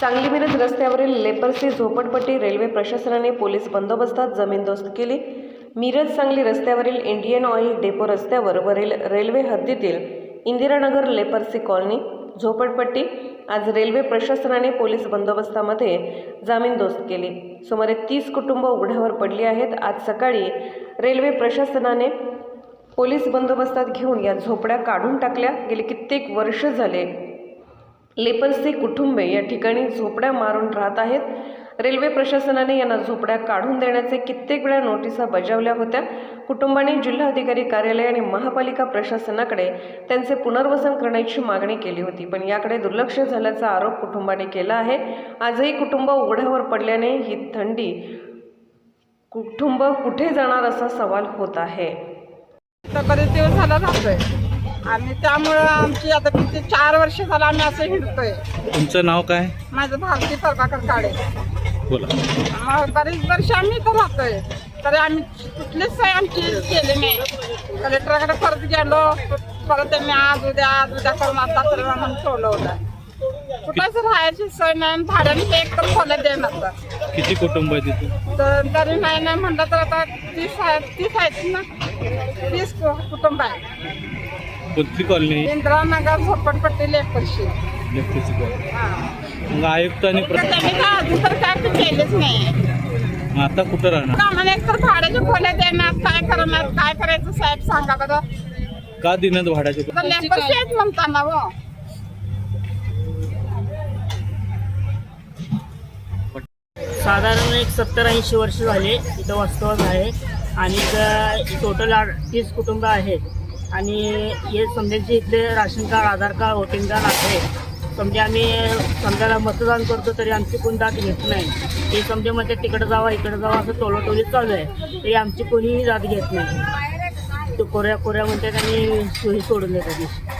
सांगली मिरज रस्त्यावरील लेपर्सी झोपडपट्टी रेल्वे प्रशासनाने पोलीस बंदोबस्तात जमीनदोस्त केली. मिरज सांगली रस्त्यावरील इंडियन ऑइल डेपो रस्त्यावर वरील रेल्वे हद्दीतील इंदिरानगर लेपर्सी कॉलनी झोपडपट्टी आज रेल्वे प्रशासनाने पोलीस बंदोबस्तामध्ये जामीनदोस्त केली. सुमारे तीस कुटुंब उघड्यावर पडली आहेत. आज सकाळी रेल्वे प्रशासनाने पोलीस बंदोबस्तात घेऊन या झोपड्या काढून टाकल्या. गेली कित्येक वर्ष झाले लेपन्सी कुटुंबे या ठिकाणी झोपड्या मारून राहत आहेत. रेल्वे प्रशासनाने यांना झोपड्या काढून देण्याचे कित्येक वेळा नोटिसा बजावल्या होत्या. कुटुंबाने जिल्हाधिकारी कार्यालय आणि महापालिका प्रशासनाकडे त्यांचे पुनर्वसन करण्याची मागणी केली होती. पण याकडे दुर्लक्ष झाल्याचा आरोप कुटुंबाने केला आहे. आजही कुटुंब उघड्यावर पडल्याने ही थंडी कुटुंब कुठे जाणार असा सवाल होत आहे. बरेच दिवस झाला राहतोय आणि त्यामुळं आमची आता किती चार वर्ष झालं आम्ही असं हिंडतोय. तुमचं नाव काय? माझं भारती प्रभाकर काळे. बोला. मग बरेच वर्ष आम्ही इथं राहतोय. तरी आम्ही कुठलीच सोय आमची केली नाही. कलेक्टरकडे परत गेलो परत त्यांनी आज उद्या आज उद्या करून आता तरी म्हणून ठेवलं होतं कुठंच राहायची सोय नाही आणि भाड्याने ते एक तर खोल्या देणार किती कुटुंब आहे तिथे? तर तरी नाही नाही म्हणलं तर आता तीस आहेत तीस आहेत ना? तीस कुटुंब आहे. कोणती कॉलनी इंदिरानगर झोपडपट्टी लेपरशी लेफ्टीची कॉलनी. हा. मग आयुक्तांनी तर प्र- त्यांनी काय अजून तर काय ते केलेच नाही. मग आता कुठं राहणार? आम्हाला एक तर भाड्याचे खोल्या देणार काय करणार काय करायचं साहेब सांगा बरं. का दिनात भाड्याचे? तर आहेत म्हणताना हो. साधारण एक सत्तर ऐंशी वर्ष झाले इथं वास्तवात आहे आणि टोटल तीस कुटुंब आहेत. आणि हे समजायचे इथले ration card Aadhaar card voting card आहे समजा आम्ही समजायला मतदान करतो तरी आमची कोण जात घेत नाही. ते समजा म्हणजे तिकडं जावा इकडं जावा असं टोलाटोली चालू आहे. तरी आमची कोणीही जात घेत नाही. तो कोऱ्या कोऱ्या म्हणतात आणि सोयी सोडून देतात.